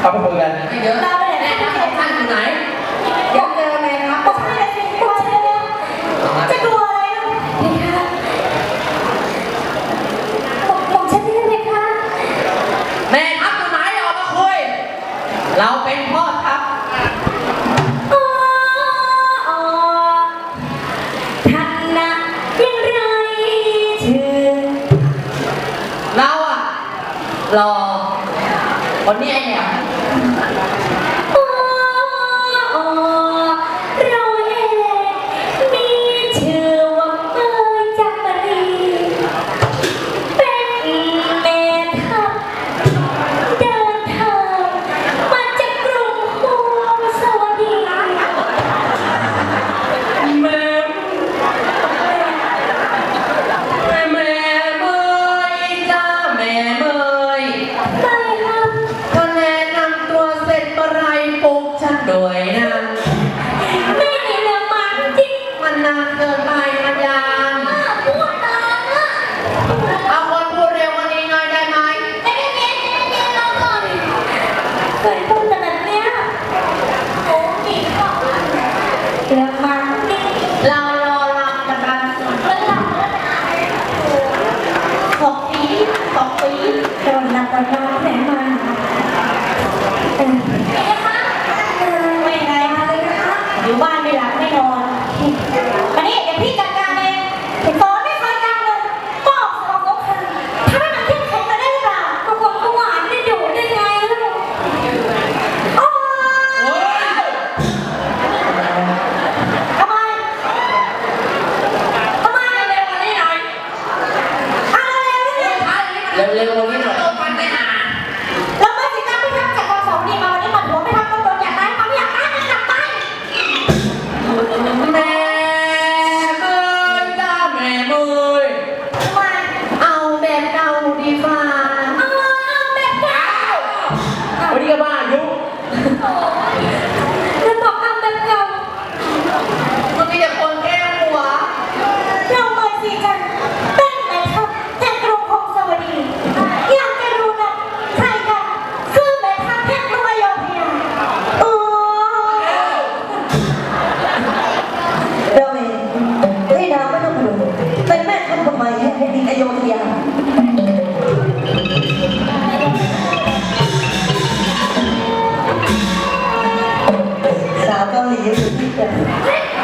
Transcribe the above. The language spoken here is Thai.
เอาไปคุยกันไม่เยอะเราไปไหนแม่นะทัพของท่านอยู่ไหนเดี๋ยวเจอไหมครับบอกให้เลยสิกลัวใช่ไหมจะกลัวอะไรนะนี่ค่ะบอกบอกฉันได้ไหมคะแม่ทัพอยู่ไหนออกมาคุย เราเป็นพ่อทัพอ๋ออ๋อท่านนะยังไรชื่อเราอะรอ คนนี้ไอ้เนี่ย ไม่ไงมาเลยนะคะอยู่บ้านไม่หลับไม่นอนมานี่เดี๋ยวพี่จัดการเองสอนไม่เคยจำเลยบอกสอนเขาค่ะถ้าไม่มันเข้มแข็งมาได้หรือเปล่าก็คงก็หวานได้อยู่ได้ไงลูกโอ๊ยทำไมทำไมเร็วกว่านี้หน่อยอะไรเร็วๆนี่เร็วๆนี้หน่อยมัน 老高，你有是么意见？